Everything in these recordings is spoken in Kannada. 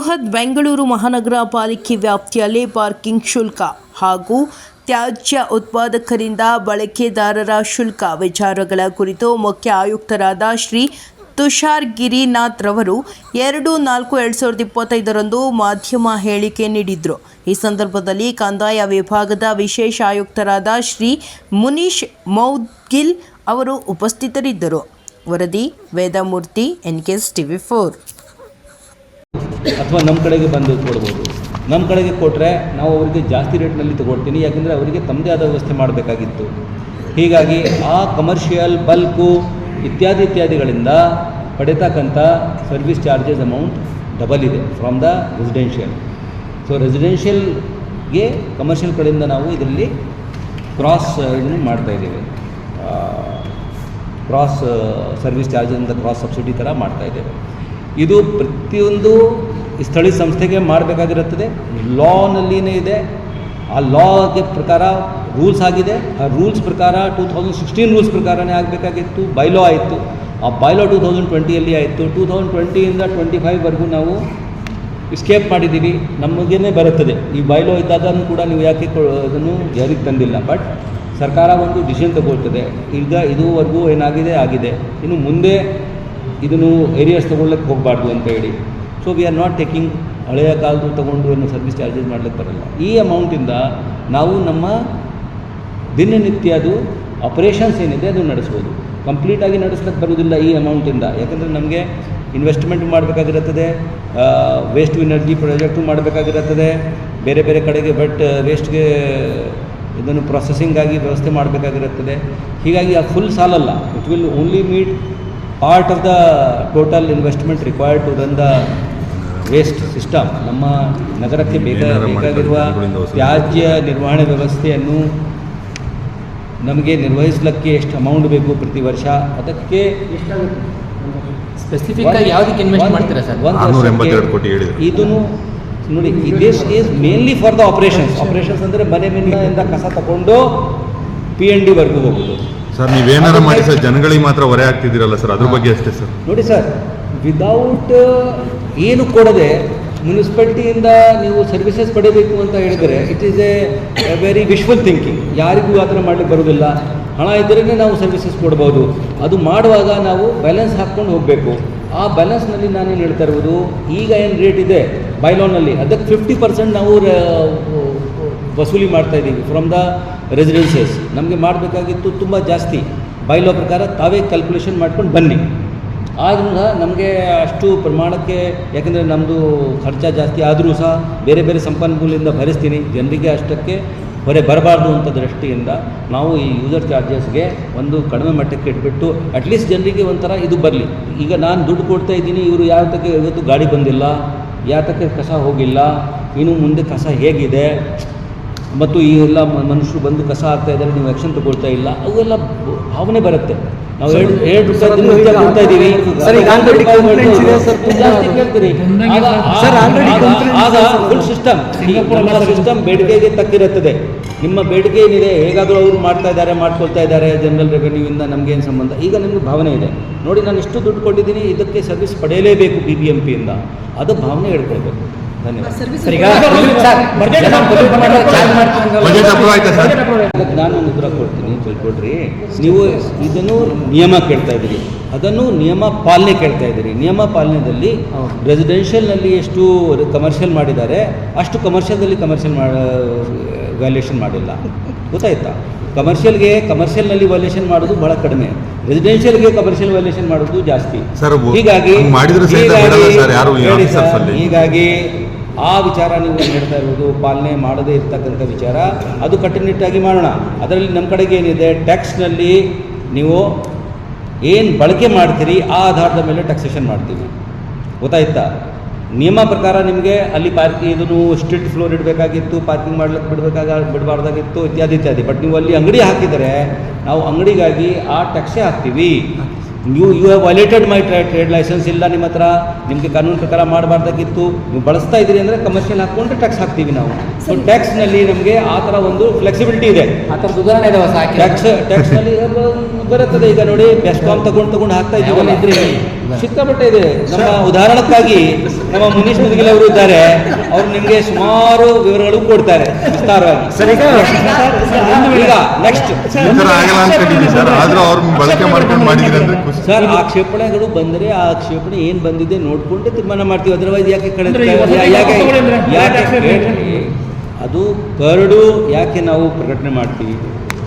ಬೃಹತ್ ಬೆಂಗಳೂರು ಮಹಾನಗರ ಪಾಲಿಕೆ ವ್ಯಾಪ್ತಿಯಲ್ಲಿ ಪಾರ್ಕಿಂಗ್ ಶುಲ್ಕ ಹಾಗೂ ತ್ಯಾಜ್ಯ ಉತ್ಪಾದಕರಿಂದ ಬಳಕೆದಾರರ ಶುಲ್ಕ ವಿಚಾರಗಳ ಕುರಿತು ಮುಖ್ಯ ಆಯುಕ್ತರಾದ ಶ್ರೀ ತುಷಾರ್ ಗಿರಿನಾಥ್ ರವರು ಎರಡು ನಾಲ್ಕು ಎರಡು ಸಾವಿರದ ಇಪ್ಪತ್ತೈದರಂದು ಮಾಧ್ಯಮ ಹೇಳಿಕೆ ನೀಡಿದ್ರು. ಈ ಸಂದರ್ಭದಲ್ಲಿ ಕಂದಾಯ ವಿಭಾಗದ ವಿಶೇಷ ಆಯುಕ್ತರಾದ ಶ್ರೀ ಮುನೀಶ್ ಮೌದ್ಗಿಲ್ ಅವರು ಉಪಸ್ಥಿತರಿದ್ದರು. ವರದಿ ವೇದಮೂರ್ತಿ ಎನ್ ಕೆಸ್ ಟಿವಿ ಫೋರ್. ಅಥವಾ ನಮ್ಮ ಕಡೆಗೆ ಬಂದು ಕೊಡ್ಬೋದು. ನಮ್ಮ ಕಡೆಗೆ ಕೊಟ್ಟರೆ ನಾವು ಅವರಿಗೆ ಜಾಸ್ತಿ ರೇಟ್ನಲ್ಲಿ ತಗೊಳ್ತೀನಿ, ಯಾಕೆಂದರೆ ಅವರಿಗೆ ತಮ್ಮದೇ ಆದ ವ್ಯವಸ್ಥೆ ಮಾಡಬೇಕಾಗಿತ್ತು. ಹೀಗಾಗಿ ಆ ಕಮರ್ಷಿಯಲ್ ಬಲ್ಕು ಇತ್ಯಾದಿ ಇತ್ಯಾದಿಗಳಿಂದ ಪಡೆತಕ್ಕಂಥ ಸರ್ವಿಸ್ ಚಾರ್ಜಸ್ ಅಮೌಂಟ್ ಡಬಲ್ ಇದೆ ಫ್ರಮ್ ದ ರೆಸಿಡೆನ್ಷಿಯಲ್ ಸೊ ರೆಸಿಡೆನ್ಷಿಯಲ್ಗೆ ಕಮರ್ಷಿಯಲ್ ಕಡೆಯಿಂದ ನಾವು ಇದರಲ್ಲಿ ಕ್ರಾಸ್ ಇದನ್ನು ಮಾಡ್ತಾ ಇದ್ದೇವೆ. ಕ್ರಾಸ್ ಸರ್ವಿಸ್ ಚಾರ್ಜಿಂದ ಕ್ರಾಸ್ ಸಬ್ಸಿಡಿ ಥರ ಮಾಡ್ತಾ ಇದ್ದೇವೆ. ಇದು ಪ್ರತಿಯೊಂದು ಸ್ಥಳೀಯ ಸಂಸ್ಥೆಗೆ ಮಾಡಬೇಕಾಗಿರುತ್ತದೆ ಲಾನಲ್ಲಿನೇ ಇದೆ. ಆ ಲಾಗೆ ಪ್ರಕಾರ ರೂಲ್ಸ್ ಆಗಿದೆ. ಆ ರೂಲ್ಸ್ ಪ್ರಕಾರ ಟೂ ತೌಸಂಡ್ ಸಿಕ್ಸ್ಟೀನ್ ರೂಲ್ಸ್ ಪ್ರಕಾರನೇ ಆಗಬೇಕಾಗಿತ್ತು. ಬೈಲೋ ಆಯಿತು. ಆ ಬೈಲೋ ಟೂ ತೌಸಂಡ್ ಟ್ವೆಂಟಿಯಲ್ಲಿ ಆಯಿತು. ಟೂ ತೌಸಂಡ್ ಟ್ವೆಂಟಿಯಿಂದ ಟ್ವೆಂಟಿ ಫೈವ್ವರೆಗೂ ನಾವು ಎಸ್ಕೇಪ್ ಮಾಡಿದ್ದೀವಿ. ನಮಗೇನೆ ಬರುತ್ತದೆ. ಈ ಬೈಲೋ ಇದ್ದಾದನ್ನು ಕೂಡ ನೀವು ಯಾಕೆ ಅದನ್ನು ಜಾರಿಗೆ ತಂದಿಲ್ಲ. ಬಟ್ ಸರ್ಕಾರ ಒಂದು ಡಿಸಿಷನ್ ತಗೊಳ್ತದೆ. ಈಗ ಇದುವರೆಗೂ ಏನಾಗಿದೆ, ಆಗಿದೆ. ಇನ್ನು ಮುಂದೆ ಇದನ್ನು ಏರಿಯಾಸ್ ತೊಗೊಳ್ಳಕ್ಕೆ ಹೋಗಬಾರ್ದು ಅಂತ ಹೇಳಿ. So we are not taking ಹಳೆಯ ಕಾಲದ್ದು ತೊಗೊಂಡು ಏನು ಸರ್ವಿಸ್ ಚಾರ್ಜಸ್ ಮಾಡಲಿಕ್ಕೆ ಬರಲ್ಲ. ಈ ಅಮೌಂಟಿಂದ ನಾವು ನಮ್ಮ ದಿನನಿತ್ಯದು ಆಪರೇಷನ್ಸ್ ಏನಿದೆ ಅದು ನಡೆಸ್ಬೋದು. ಕಂಪ್ಲೀಟಾಗಿ ನಡೆಸ್ಲಿಕ್ಕೆ ಬರುವುದಿಲ್ಲ ಈ ಅಮೌಂಟಿಂದ ಯಾಕಂದರೆ ನಮಗೆ ಇನ್ವೆಸ್ಟ್ಮೆಂಟ್ ಮಾಡಬೇಕಾಗಿರುತ್ತದೆ ವೇಸ್ಟ್ ಟು ಎನರ್ಜಿ ಪ್ರಾಜೆಕ್ಟು ಮಾಡಬೇಕಾಗಿರುತ್ತದೆ, ಬೇರೆ ಬೇರೆ ಕಡೆಗೆ ಬಟ್ ವೇಸ್ಟ್ಗೆ ಇದನ್ನು ಪ್ರೊಸೆಸಿಂಗಾಗಿ ವ್ಯವಸ್ಥೆ ಮಾಡಬೇಕಾಗಿರುತ್ತದೆ. ಹೀಗಾಗಿ ಆ ಫುಲ್ ಸಾಲಲ್ಲ. It will only meet part of the total investment required to run the waste system ನಮ್ಮ ನಗರಕ್ಕೆ ಬೇಕ ಬೇಕಾಗಿರುವ ತ್ಯಾಜ್ಯ ನಿರ್ವಹಣೆ ವ್ಯವಸ್ಥೆಯನ್ನು ನಮಗೆ ನಿರ್ವಹಿಸಲಿಕ್ಕೆ ಎಷ್ಟು ಅಮೌಂಟ್ ಬೇಕು ಪ್ರತಿ ವರ್ಷ? ಅದಕ್ಕೆ ಸ್ಪೆಸಿಫಿಕ್ ಆಗಿ ಯಾವುದಕ್ಕೆ ಇನ್ವೆಸ್ಟ್ ಮಾಡ್ತೀರಾ ಸರ್? ಒಂದು ಕೋಟಿ ಹೇಳಿದ್ರು. ಇದನ್ನು ನೋಡಿ this is mainly for the operations operations ಅಂದರೆ ಮನೆ ಮನೆಯಿಂದ ಕಸ ತಗೊಂಡು ಪಿ ಎನ್ ಡಿ ವರ್ಗೂ ಹೋಗೋದು. ಸರ್ ನೀವೇನಾರ ಮಾಡಿ ಸರ್ ಜನಗಳಿಗೆ ಮಾತ್ರ ಹೊರೆ ಆಗ್ತಿದ್ದೀರಲ್ಲ ಸರ್ ಅದ್ರ ಬಗ್ಗೆ ಅಷ್ಟೇ ಸರ್. ನೋಡಿ ಸರ್ ವಿದೌಟ್ ಏನು ಕೊಡದೆ ಮುನ್ಸಿಪಾಲ್ಟಿಯಿಂದ ನೀವು ಸರ್ವಿಸಸ್ ಪಡೆಯಬೇಕು ಅಂತ ಹೇಳಿದರೆ it is a very wishful thinking ಯಾರಿಗೂ ಆ ಥರ ಮಾಡ್ಲಿಕ್ಕೆ ಬರೋದಿಲ್ಲ ಹಣ ಇದ್ದರೇ ನಾವು ಸರ್ವಿಸಸ್ ಕೊಡ್ಬೋದು. ಅದು ಮಾಡುವಾಗ ನಾವು ಬ್ಯಾಲೆನ್ಸ್ ಹಾಕ್ಕೊಂಡು ಹೋಗಬೇಕು. ಆ ಬ್ಯಾಲೆನ್ಸ್ನಲ್ಲಿ ನಾನೇನು ಹೇಳ್ತಾ ಇರುವುದು, ಈಗ ಏನು ರೇಟ್ ಇದೆ ಬೈಲೋನಲ್ಲಿ ಅದಕ್ಕೆ ಫಿಫ್ಟಿ ಪರ್ಸೆಂಟ್ ನಾವು ವಸೂಲಿ ಮಾಡ್ತಾ ಇದ್ದೀವಿ ಫ್ರಮ್ ದ ರೆಸಿಡೆನ್ಸಸ್ ನಮಗೆ ಮಾಡಬೇಕಾಗಿತ್ತು ತುಂಬ ಜಾಸ್ತಿ. ಬೈಲೋ ಪ್ರಕಾರ ತಾವೇ ಕ್ಯಾಲ್ಕುಲೇಷನ್ ಮಾಡ್ಕೊಂಡು ಬನ್ನಿ. ಆದ್ದರಿಂದ ನಮಗೆ ಅಷ್ಟು ಪ್ರಮಾಣಕ್ಕೆ, ಯಾಕಂದರೆ ನಮ್ಮದು ಖರ್ಚು ಜಾಸ್ತಿ ಆದರೂ ಸಹ ಬೇರೆ ಬೇರೆ ಸಂಪನ್ಮೂಲದಿಂದ ಭರಿಸ್ತೀನಿ, ಜನರಿಗೆ ಅಷ್ಟಕ್ಕೆ ಹೊರೆ ಬರಬಾರ್ದು ಅಂತ ದೃಷ್ಟಿಯಿಂದ ನಾವು ಈ ಯೂಸರ್ ಚಾರ್ಜಸ್ಗೆ ಒಂದು ಕಡಿಮೆ ಮಟ್ಟಕ್ಕೆ ಇಟ್ಬಿಟ್ಟು ಅಟ್ಲೀಸ್ಟ್ ಜನರಿಗೆ ಒಂಥರ ಇದು ಬರಲಿ. ಈಗ ನಾನು ದುಡ್ಡು ಕೊಡ್ತಾ ಇದ್ದೀನಿ, ಇವರು ಯಾವತ್ತಕ್ಕೆ ಇವತ್ತು ಗಾಡಿ ಬಂದಿಲ್ಲ, ಯಾತಕ್ಕೆ ಕಸ ಹೋಗಿಲ್ಲ, ಇನ್ನು ಮುಂದೆ ಕಸ ಹೇಗಿದೆ ಮತ್ತು ಈ ಎಲ್ಲ ಮನುಷ್ಯರು ಬಂದು ಕಸ ಆಗ್ತಾ ಇದ್ದಾರೆ ನೀವು ಆ್ಯಕ್ಷನ್ ತಗೊಳ್ತಾ ಇಲ್ಲ ಅವೆಲ್ಲ ಭಾವನೆ ಬರುತ್ತೆ. ನಾವು ಎರಡು ಎರಡು ರೂಪಾಯಿ ಕೊಡ್ತಾ ಇದ್ದೀವಿ. ಆಗ. ಫುಲ್ ಸಿಸ್ಟಮ್ ಸಿಸ್ಟಮ್ ಬೇಡಿಕೆಗೆ ತಕ್ಕಿರುತ್ತದೆ. ನಿಮ್ಮ ಬೇಡಿಕೆ ಏನಿದೆ ಹೇಗಾದರೂ ಅವರು ಮಾಡ್ತಾ ಇದ್ದಾರೆ ಮಾಡ್ಕೊಳ್ತಾ ಇದ್ದಾರೆ ಜನರಲ್ ನಮ್ಗೆ ನಮಗೇನು ಸಂಬಂಧ? ಈಗ ನಿಮಗೆ ಭಾವನೆ ಇದೆ. ನೋಡಿ ನಾನು ಇಷ್ಟು ದುಡ್ಡು ಕೊಟ್ಟಿದ್ದೀನಿ ಇದಕ್ಕೆ ಸರ್ವಿಸ್ ಪಡೆಯಲೇಬೇಕು ಬಿ ಬಿ ಎಂ ಪಿಯಿಂದ ಅದು ಭಾವನೆ ಹೇಳ್ಕೊಳ್ಬೇಕು. ನಾನು ಒಂದು ಉತ್ತರ ಕೊಡ್ತೀನಿ ತಿಳ್ಕೊಡ್ರಿ ನೀವು ಇದನ್ನು ನಿಯಮ ಕೇಳ್ತಾ ಇದ್ದೀರಿ. ಅದನ್ನು ನಿಯಮ ಪಾಲನೆ ಕೇಳ್ತಾ ಇದ್ದೀರಿ. ನಿಯಮ ಪಾಲನೆಯಲ್ಲಿ ರೆಸಿಡೆನ್ಷಿಯಲ್ ರೆಸಿಡೆನ್ಷಿಯಲ್ನಲ್ಲಿ ಎಷ್ಟು ಕಮರ್ಷಿಯಲ್ ಮಾಡಿದ್ದಾರೆ ಅಷ್ಟು ಕಮರ್ಷಿಯಲ್ದಲ್ಲಿ ಕಮರ್ಷಿಯಲ್ ಮಾಡ ವ್ಯಾಲ್ಯೂಷನ್ ಮಾಡಿಲ್ಲ. ಗೊತ್ತಾಯ್ತಾ? ಕಮರ್ಷಿಯಲ್ಗೆ ಕಮರ್ಷಿಯಲ್ನಲ್ಲಿ ವ್ಯಾಲ್ಯೂಷನ್ ಮಾಡೋದು ಬಹಳ ಕಡಿಮೆ. ರೆಸಿಡೆನ್ಷಿಯಲ್ಗೆ ಕಮರ್ಷಿಯಲ್ ವ್ಯಾಲ್ಯೂಷನ್ ಮಾಡೋದು ಜಾಸ್ತಿ. ಹೀಗಾಗಿ ಹೀಗಾಗಿ- ಆ ವಿಚಾರ ನೀವು ಹೇಳ್ತಾ ಇರೋದು ಪಾಲನೆ ಮಾಡದೇ ಇರ್ತಕ್ಕಂಥ ವಿಚಾರ. ಅದು ಕಟ್ಟುನಿಟ್ಟಾಗಿ ಮಾಡೋಣ. ಅದರಲ್ಲಿ ನಮ್ಮ ಕಡೆಗೆ ಏನಿದೆ ಟ್ಯಾಕ್ಸ್ನಲ್ಲಿ ನೀವು ಏನು ಬಳಕೆ ಮಾಡ್ತೀರಿ, ಆ ಆಧಾರದ ಮೇಲೆ ಟ್ಯಾಕ್ಸೇಷನ್ ಮಾಡ್ತೀವಿ. ಗೊತ್ತಾಯ್ತಾ? ನಿಯಮ ಪ್ರಕಾರ ನಿಮಗೆ ಅಲ್ಲಿ ಪಾರ್ಕಿ ಇದನ್ನು ಸ್ಟ್ರೀಟ್ ಫ್ಲೋರ್ ಇಡಬೇಕಾಗಿತ್ತು ಪಾರ್ಕಿಂಗ್ ಮಾಡ್ಲಿಕ್ಕೆ ಬಿಡಬೇಕಾಗ, ಬಿಡಬಾರ್ದಾಗಿತ್ತು, ಇತ್ಯಾದಿ ಇತ್ಯಾದಿ. ಬಟ್ ನೀವು ಅಲ್ಲಿ ಅಂಗಡಿ ಹಾಕಿದರೆ, ನಾವು ಅಂಗಡಿಗಾಗಿ ಆ ಟ್ಯಾಕ್ಸೇ ಹಾಕ್ತೀವಿ. You you have violated my trade license ಇಲ್ಲ ನಿಮ್ಮ ಹತ್ರ ನಿಮಗೆ ಕಾನೂನು ಪ್ರಕಾರ ಮಾಡಬಾರ್ದಾಗಿತ್ತು ನೀವು ಬಳಸ್ತಾ ಇದ್ದೀರಿ ಅಂದರೆ ಕಮರ್ಷಿಯಲ್ ಹಾಕ್ಕೊಂಡ್ರೆ ಟ್ಯಾಕ್ಸ್ ಹಾಕ್ತೀವಿ ನಾವು. ಸೊ ಟ್ಯಾಕ್ಸ್ನಲ್ಲಿ ನಮಗೆ ಆ ಥರ ಒಂದು ಫ್ಲೆಕ್ಸಿಬಿಲಿಟಿ ಇದೆ. ಆ ಥರ ಸುಧಾರಣೆ ಇದಾವೆ ಹೊಸ ಟ್ಯಾಕ್ಸ್ ಟ್ಯಾಕ್ಸ್ನಲ್ಲಿ ಬರುತ್ತದೆ. ಈಗ ನೋಡಿ ಬೆಸ್ಕಾಮ್ ತಗೊಂಡು ತಗೊಂಡು ಹಾಕ್ತಾ ಇದ್ರೆ ಇದ್ದೀವಿ ಹೇಳಿ. ಸಿಕ್ಕಾಪಟ್ಟೆ ಇದೆ. ನಮ್ಮ ಉದಾಹರಣಕ್ಕಾಗಿ ನಮ್ಮ ಮುನೀಶ್ ಮುದಗಿಲ್ ಅವರು ಇದ್ದಾರೆ. ಅವರು ನಿಮಗೆ ಸುಮಾರು ವಿವರಗಳು ಕೊಡ್ತಾರೆ ವಿಸ್ತಾರವಾಗಿ. ಈಗ ನೆಕ್ಸ್ಟ್ ಸರ್ ಆ ಕ್ಷೇಪಣೆಗಳು ಬಂದ್ರೆ ಮಾಡ್ಕೊಂಡು ಮಾಡಿದ್ರಿ ಅಂದ್ರೆ ಖುಷಿ. ಸರ್ ಆಕ್ಷೇಪಣೆಗಳು ಬಂದರೆ ಆ ಕ್ಷೇಪಣೆ ಏನು ಬಂದಿದೆ ನೋಡ್ಕೊಂಡೆ ತೀರ್ಮಾನ ಮಾಡ್ತೀವಿ. ಅದರ್ವೈಸ್ ಯಾಕೆ ಕಡೆ ಯಾಕೆ ಯಾಕೆ ಅದು ಕರಡು ಯಾಕೆ ನಾವು ಪ್ರಕಟಣೆ ಮಾಡ್ತೀವಿ?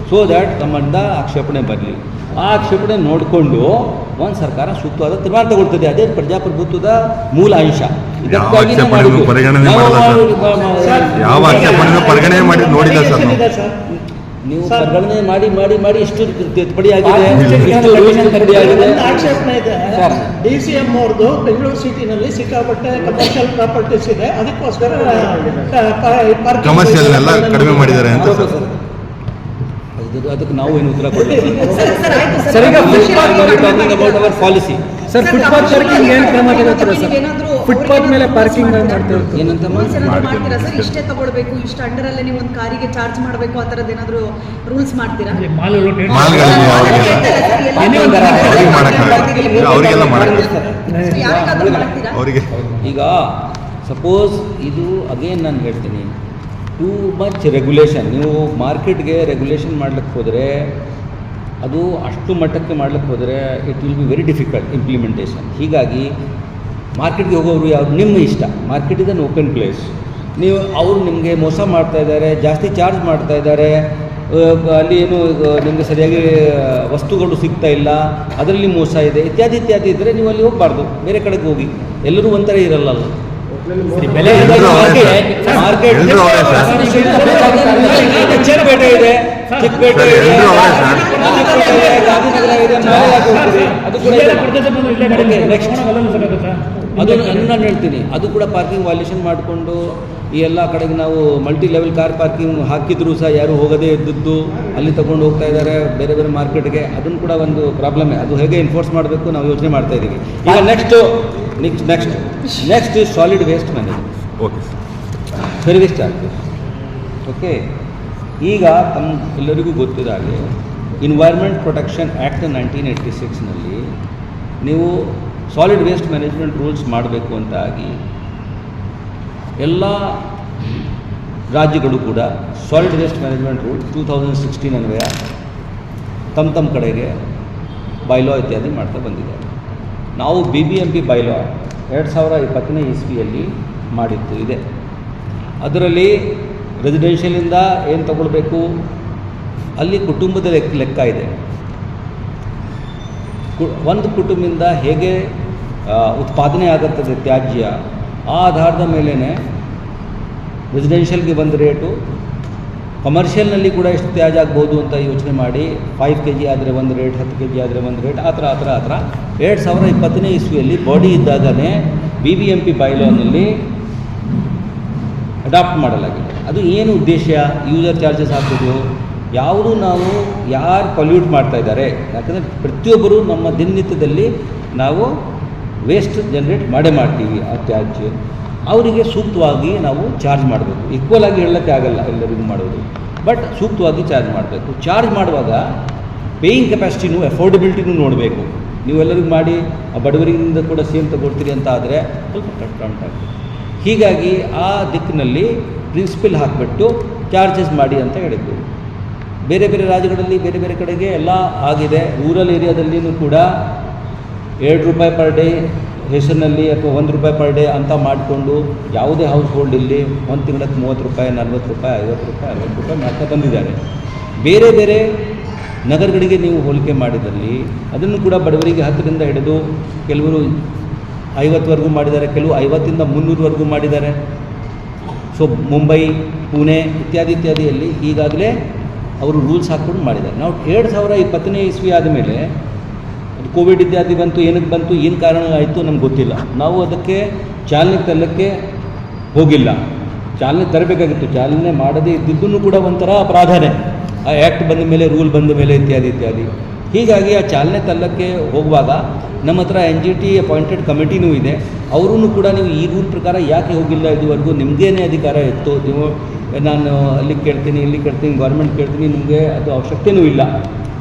ಸೊ ದ್ಯಾಟ್ ಆ ಆಕ್ಷೇಪಣೆ ಬರಲಿ. ಆ ಆಕ್ಷೇಪಣೆ ನೋಡಿಕೊಂಡು ಒಂದು ಸರ್ಕಾರ ಸೂಕ್ತವಾದ ತೀರ್ಮಾನ ತಗೊಳ್ತದೆ. ಅದೇ ಪ್ರಜಾಪ್ರಭುತ್ವದ ಮೂಲ ಅಂಶ. ನಾವು ಪರಿಗಣನೆ ಮಾಡಿ ನೋಡಿಲ್ಲ ಸರ್ ನೀವು. ಪರಿಗಣನೆ ಮಾಡಿ ಮಾಡಿ ಮಾಡಿ ಇಷ್ಟು ತಿದ್ದುಪಡಿ ಆಗಿದೆ. ಇಷ್ಟು ಟಿಕೆಟ್ rules ತಿದ್ದುಪಡಿ ಆಗಿದೆ. ಒಂದು ಆಕ್ಷೇಪಣೆ ಇದೆ. ಸರ್. ಡಿ ಸಿ ಎಂ ಅವ್ರದ್ದು ಬೆಂಗಳೂರು ಸಿಟಿನಲ್ಲಿ ಸಿಕ್ಕಾಪಟ್ಟೆ ಕಮರ್ಷಿಯಲ್ ಪ್ರಾಪರ್ಟೀಸ್ ಇದೆ. ಅದಕ್ಕೋಸ್ಕರ ಕಮರ್ಷಿಯಲ್ ಎಲ್ಲ ಕಡಿಮೆ ಮಾಡಿದ್ದಾರೆ ಅಂತ ಅದಕ್ಕೆ ನಾವು ಏನು ಉತ್ತರ ಕೊಡಬೇಕು ಸರ್ ಈಗ ಪಾಲಿಸಿ ಸರ್ ಫುಟ್ಪಾತ್ ಪಾರ್ಕಿಂಗ್ ಏನು ಕ್ರಮ ತಗೋತೀರಾ ಸರ್ ಫುಟ್ಪಾತ್ ಮೇಲೆ ಪಾರ್ಕಿಂಗ್ ಮಾಡ್ತೀರಾ ಏನಂತ ಮಾಡ್ತೀರಾ ಸರ್ ಇಷ್ಟೇ ತಗೊಳ್ಬೇಕು ಇಷ್ಟು ಅಂಡರಲ್ಲೇ ನೀವು ಒಂದು ಕಾರಿಗೆ ಚಾರ್ಜ್ ಮಾಡಬೇಕು ಆ ಥರದ್ದು ಏನಾದರೂ ರೂಲ್ಸ್ ಮಾಡ್ತೀರಾ ಈಗ ಸಪೋಸ್ ಇದು ಅಗೇನ್ ನಾನು ಹೇಳ್ತೀನಿ ಟೂ ಮಚ್ ರೆಗ್ಯುಲೇಷನ್ ನೀವು ಮಾರ್ಕೆಟ್ಗೆ ರೆಗ್ಯುಲೇಷನ್ ಮಾಡ್ಲಿಕ್ಕೆ ಹೋದರೆ, ಅದು ಅಷ್ಟು ಮಟ್ಟಕ್ಕೆ ಮಾಡ್ಲಿಕ್ಕೆ ಹೋದರೆ it will be very difficult implementation ಹೀಗಾಗಿ ಮಾರ್ಕೆಟ್ಗೆ ಹೋಗೋರು ಯಾರು? ನಿಮ್ಮ ಇಷ್ಟ. Market is an open place ನೀವು, ಅವರು ನಿಮಗೆ ಮೋಸ ಮಾಡ್ತಾ ಇದ್ದಾರೆ, ಜಾಸ್ತಿ ಚಾರ್ಜ್ ಮಾಡ್ತಾ ಇದ್ದಾರೆ ಅಲ್ಲಿ ಏನು ನಿಮಗೆ ಸರಿಯಾಗಿ ವಸ್ತುಗಳು ಸಿಗ್ತಾ ಇಲ್ಲ, ಅದರಲ್ಲಿ ಮೋಸ ಇದೆ, ಇತ್ಯಾದಿ ಇತ್ಯಾದಿ ಇದ್ದರೆ ನೀವು ಅಲ್ಲಿ ಹೋಗಬಾರ್ದು. ಬೇರೆ ಕಡೆಗೆ ಹೋಗಿ. ಎಲ್ಲರೂ ಒಂಥರ ಇರಲ್ಲ ಬೆಲೆ ಇದೆ. ಚಿಕ್ಕಪೇಟೆ ಇದೆ? ಗಾಂಧಿನಗರ ಇದೆ? ಅದು ಕೂಡ ನಾನು ನಾನು ಹೇಳ್ತೀನಿ. ಅದು ಕೂಡ ಪಾರ್ಕಿಂಗ್ ವಾಲ್ಯೂಷನ್ ಮಾಡಿಕೊಂಡು ಈ ಎಲ್ಲ ಕಡೆಗೆ ನಾವು ಮಲ್ಟಿ ಲೆವೆಲ್ ಕಾರ್ ಪಾರ್ಕಿಂಗ್ ಹಾಕಿದ್ರು ಸಹ ಯಾರು ಹೋಗದೇ ಇದ್ದದ್ದು ಅಲ್ಲಿ ತಗೊಂಡು ಹೋಗ್ತಾ ಇದ್ದಾರೆ ಬೇರೆ ಬೇರೆ ಮಾರ್ಕೆಟ್ಗೆ ಅದನ್ನು ಕೂಡ ಒಂದು ಪ್ರಾಬ್ಲಮ್ ಅದು ಹೇಗೆ ಎನ್ಫೋರ್ಸ್ ಮಾಡಬೇಕು ನಾವು ಯೋಚನೆ ಮಾಡ್ತಾ ಇದ್ದೀವಿ ಈಗ next next next next is solid waste management okay sir service charges okay ಈಗ ತಮ್ಮ ಎಲ್ಲರಿಗೂ ಗೊತ್ತಿದ ಹಾಗೆ environment protection act nineteen eighty ಸಿಕ್ಸ್ನಲ್ಲಿ ನೀವು ಸಾಲಿಡ್ ವೇಸ್ಟ್ ಮ್ಯಾನೇಜ್ಮೆಂಟ್ ರೂಲ್ಸ್ ಮಾಡಬೇಕು ಅಂತ ಆಗಿ ಎಲ್ಲ ರಾಜ್ಯಗಳು ಕೂಡ solid waste management rule two thousand sixteen ಅನ್ವಯ ತಮ್ಮ ತಮ್ಮ ಕಡೆಗೆ ಬೈಲೋ ಇತ್ಯಾದಿ ಮಾಡ್ತಾ ಬಂದಿದ್ದಾರೆ. ನಾವು B B M P bylaw ಎರಡು ಸಾವಿರ ಇಪ್ಪತ್ತನೇ ಇಸ್ವಿಯಲ್ಲಿ ಮಾಡಿದ್ದು ಇದೆ. ಅದರಲ್ಲಿ ರೆಸಿಡೆನ್ಷಿಯಲಿಂದ ಏನು ತಗೊಳ್ಬೇಕು? ಅಲ್ಲಿ ಕುಟುಂಬದ ಲೆಕ್ಕ ಲೆಕ್ಕ ಇದೆ. ಒಂದು ಕುಟುಂಬದಿಂದ ಹೇಗೆ ಉತ್ಪಾದನೆ ಆಗುತ್ತದೆ ತ್ಯಾಜ್ಯ? ಆ ಆಧಾರದ ಮೇಲೇ ರೆಸಿಡೆನ್ಷಿಯಲ್ಗೆ ಬಂದ ರೇಟು ಕಮರ್ಷಿಯಲ್ನಲ್ಲಿ ಕೂಡ ಎಷ್ಟು ತ್ಯಾಜ್ಯ ಆಗ್ಬೋದು ಅಂತ ಯೋಚನೆ ಮಾಡಿ ಫೈವ್ ಕೆ ಜಿ ಆದರೆ ಒಂದು ರೇಟ್ ಹತ್ತು ಕೆ ಜಿ ಆದರೆ ಒಂದು ರೇಟ್ ಆ ಥರ ಆ ಥರ ಆ ಥರ. ಎರಡು ಸಾವಿರದ ಇಪ್ಪತ್ತನೇ ಇಸ್ವಿಯಲ್ಲಿ ಬಾಡಿ ಇದ್ದಾಗಲೇ ಬಿ ಬಿ ಎಂ ಪಿ ಬೈಲೋನಲ್ಲಿ ಅಡಾಪ್ಟ್ ಮಾಡಲಾಗಿದೆ. ಅದು ಏನು ಉದ್ದೇಶ? ಯೂಸರ್ ಚಾರ್ಜಸ್ ಹಾಕೋದು ಯಾವುದು ನಾವು, ಯಾರು ಪೊಲ್ಯೂಟ್ ಮಾಡ್ತಾ ಇದ್ದಾರೆ? ಯಾಕಂದರೆ ಪ್ರತಿಯೊಬ್ಬರು ನಮ್ಮ ದಿನನಿತ್ಯದಲ್ಲಿ ನಾವು ವೇಸ್ಟ್ ಜನ್ರೇಟ್ ಮಾಡೇ ಮಾಡ್ತೀವಿ ಆ ತ್ಯಾಜ್ಯ ಅವರಿಗೆ ಸೂಕ್ತವಾಗಿ ನಾವು ಚಾರ್ಜ್ ಮಾಡಬೇಕು. ಈಕ್ವಲ್ ಆಗಿ ಹೇಳೋಕ್ಕೆ ಆಗಲ್ಲ ಎಲ್ಲರಿಗೂ ಮಾಡೋದು ಬಟ್ ಸೂಕ್ತವಾಗಿ ಚಾರ್ಜ್ ಮಾಡಬೇಕು. ಚಾರ್ಜ್ ಮಾಡುವಾಗ ಪೇಯಿಂಗ್ ಕೆಪಾಸಿಟಿನೂ ಎಫೋರ್ಡಬಿಲಿಟಿನೂ ನೋಡಬೇಕು. ನೀವೆಲ್ಲರಿಗೂ ಮಾಡಿ, ಆ ಬಡವರಿಂದ ಕೂಡ ಸೇಮ್ ತಗೊಳ್ತೀರಿ ಅಂತ ಆದರೆ ಸ್ವಲ್ಪ ಕಷ್ಟ ಉಂಟಾಗ್ತದೆ ಹೀಗಾಗಿ ಆ ದಿಕ್ಕಿನಲ್ಲಿ ಪ್ರಿನ್ಸಿಪಲ್ ಹಾಕಿಬಿಟ್ಟು ಚಾರ್ಜಸ್ ಮಾಡಿ ಅಂತ ಹೇಳಿದ್ದು. ಬೇರೆ ಬೇರೆ ರಾಜ್ಯಗಳಲ್ಲಿ ಬೇರೆ ಬೇರೆ ಕಡೆಗೆ ಎಲ್ಲ ಆಗಿದೆ. ರೂರಲ್ ಏರಿಯಾದಲ್ಲಿಯೂ ಕೂಡ ಎರಡು ರೂಪಾಯಿ ಪರ್ ಡೇ ಹೆಸರಿನಲ್ಲಿ ಅಥವಾ ಒಂದು ರೂಪಾಯಿ ಪರ್ ಡೇ ಅಂತ ಮಾಡಿಕೊಂಡು ಯಾವುದೇ ಹೌಸ್ ಹೋಲ್ಡ್ ಇಲ್ಲಿ ಒಂದು ತಿಂಗಳಕ್ಕೆ ಮೂವತ್ತು ರೂಪಾಯಿ, ನಲ್ವತ್ತು ರೂಪಾಯಿ, ಐವತ್ತು ರೂಪಾಯಿ, ಅರವತ್ತು ರೂಪಾಯಿ ಮಾಡ್ತಾ ಬಂದಿದ್ದಾರೆ. ಬೇರೆ ಬೇರೆ ನಗರಗಳಿಗೆ ನೀವು ಹೋಲಿಕೆ ಮಾಡಿದಲ್ಲಿ ಅದನ್ನು ಕೂಡ ಬಡವರಿಗೆ ಹತ್ತರಿಂದ ಹಿಡಿದು ಕೆಲವರು ಐವತ್ತುವರೆಗೂ ಮಾಡಿದ್ದಾರೆ ಕೆಲವು ಐವತ್ತಿಂದ ಮುನ್ನೂರವರೆಗೂ ಮಾಡಿದ್ದಾರೆ. ಸೊ ಮುಂಬೈ ಪುಣೆ ಇತ್ಯಾದಿ ಇತ್ಯಾದಿಯಲ್ಲಿ ಈಗಾಗಲೇ ಅವರು ರೂಲ್ಸ್ ಹಾಕ್ಕೊಂಡು ಮಾಡಿದ್ದಾರೆ. ನಾವು ಎರಡು ಸಾವಿರ ಇಪ್ಪತ್ತನೇ ಇಸ್ವಿ ಆದಮೇಲೆ ಕೋವಿಡ್ ಇತ್ಯಾದಿ ಬಂತು ಏನಕ್ಕೆ ಬಂತು, ಏನು ಕಾರಣ ಆಯಿತು ನಮ್ಗೆ ಗೊತ್ತಿಲ್ಲ. ನಾವು ಅದಕ್ಕೆ ಚಾಲನೆ ತಲ್ಲಕ್ಕೆ ಹೋಗಿಲ್ಲ. ಚಾಲನೆ ತರಬೇಕಾಗಿತ್ತು. ಚಾಲನೆ ಮಾಡದೇ ಇದ್ದಿದ್ದನ್ನು ಕೂಡ ಒಂಥರ ಅಪರಾಧನೇ. ಆ ಆ್ಯಕ್ಟ್ ಬಂದ ಮೇಲೆ ರೂಲ್ ಬಂದ ಮೇಲೆ ಇತ್ಯಾದಿ ಇತ್ಯಾದಿ. ಹೀಗಾಗಿ ಆ ಚಾಲನೆ ತಲ್ಲಕ್ಕೆ ಹೋಗುವಾಗ ನಮ್ಮ ಹತ್ರ ಎನ್ ಜಿ ಟಿ ಅಪಾಯಿಂಟೆಡ್ ಕಮಿಟಿನೂ ಇದೆ. ಅವರೂ ಕೂಡ ನೀವು ಈ ರೂಲ್ ಪ್ರಕಾರ ಯಾಕೆ ಹೋಗಿಲ್ಲ ಇದುವರೆಗೂ? ನಿಮಗೇನೆ ಅಧಿಕಾರ ಇತ್ತು? ನೀವು, ನಾನು ಅಲ್ಲಿ ಕೇಳ್ತೀನಿ, ಇಲ್ಲಿ ಕೇಳ್ತೀನಿ ಗೌರ್ಮೆಂಟ್ ಕೇಳ್ತೀನಿ, ನಿಮಗೆ ಅದು ಅವಶ್ಯಕತೆಯೂ ಇಲ್ಲ.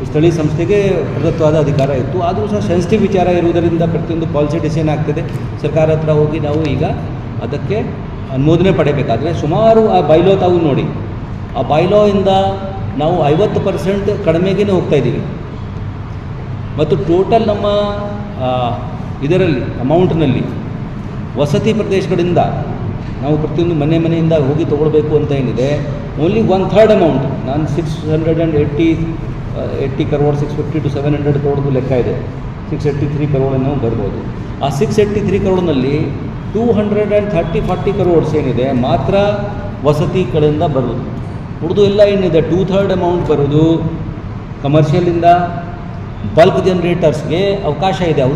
ಸ್ಥಳೀಯ ಸಂಸ್ಥೆಗೆ ಪ್ರದತ್ತವಾದ ಅಧಿಕಾರ ಇತ್ತು. ಆದರೂ ಸಹ ಸೆನ್ಸಿಟಿವ್ ವಿಚಾರ ಇರುವುದರಿಂದ ಪ್ರತಿಯೊಂದು ಪಾಲಿಸಿ ಡಿಸಿಷನ್ ಆಗ್ತದೆ. ಸರ್ಕಾರ ಹತ್ರ ಹೋಗಿ ನಾವು ಈಗ ಅದಕ್ಕೆ ಅನುಮೋದನೆ ಪಡೆಯಬೇಕಾದ್ರೆ ಸುಮಾರು ಆ ಬೈಲೋ ತಾವು ನೋಡಿ. ಆ ಬೈಲೋ ಇಂದ ನಾವು ಐವತ್ತು ಪರ್ಸೆಂಟ್ ಕಡಿಮೆಗೇ ಹೋಗ್ತಾ ಇದ್ದೀವಿ. ಮತ್ತು ಟೋಟಲ್ ನಮ್ಮ ಇದರಲ್ಲಿ ಅಮೌಂಟ್ನಲ್ಲಿ ವಸತಿ ಪ್ರದೇಶಗಳಿಂದ ನಾವು ಪ್ರತಿಯೊಂದು ಮನೆ ಮನೆಯಿಂದ ಹೋಗಿ ತೊಗೊಳ್ಬೇಕು ಅಂತ ಏನಿದೆ ಓನ್ಲಿ ಒನ್ ಥರ್ಡ್ ಅಮೌಂಟ್ ನಾನು six hundred and eighty eighty crore six fifty to seven hundred ಕರೋಡ್ದು ಲೆಕ್ಕ ಇದೆ. ಸಿಕ್ಸ್ ಏಯ್ಟಿ ತ್ರೀ ಕರೋಡ್ ನಾವು ಬರ್ಬೋದು. ಆ six eighty three ಕರೋಡ್ನಲ್ಲಿ two hundred and thirty forty crores ಏನಿದೆ, ಮಾತ್ರ ವಸತಿ ಕಡೆಯಿಂದ ಬರೋದು ಉಳಿದು ಎಲ್ಲ ಏನಿದೆ ಟೂ ಥರ್ಡ್ ಅಮೌಂಟ್ ಬರೋದು ಕಮರ್ಷಿಯಲಿಂದ ಬಲ್ಕ್ ಜನ್ರೇಟರ್ಸ್ಗೆ ಅವಕಾಶ ಇದೆ.